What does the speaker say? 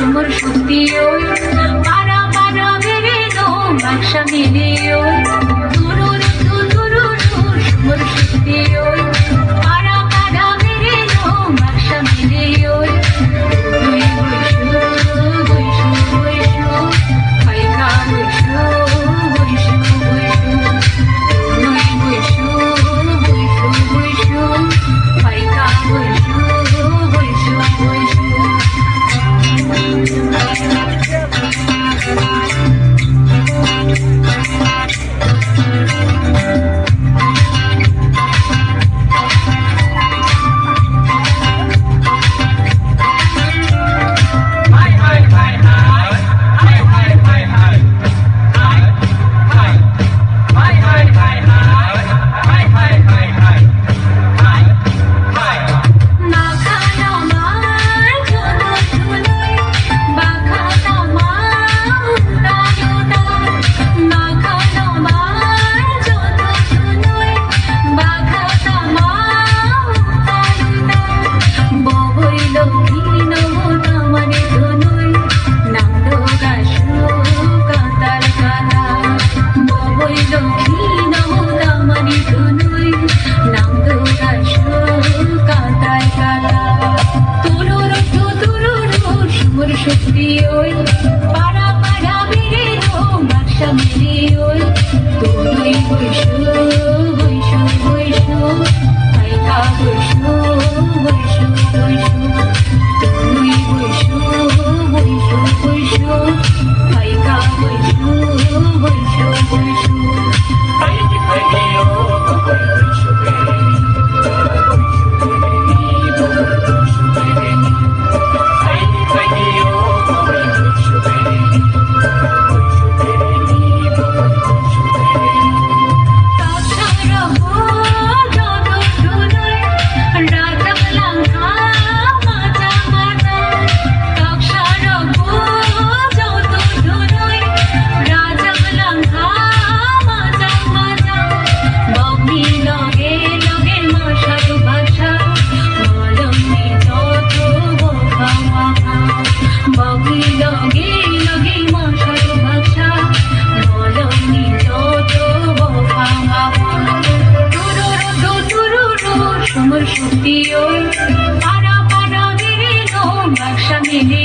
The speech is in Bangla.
তোমার শক্তি ওই পারা পারা মেরে দো বাসা মেরে ওই সত্যি ওই। পাড়া পাড়া মেরে দো নকশা মেরে ওই। তোর ওই ছুটিও আরা পারা বেরো বাসা মিলে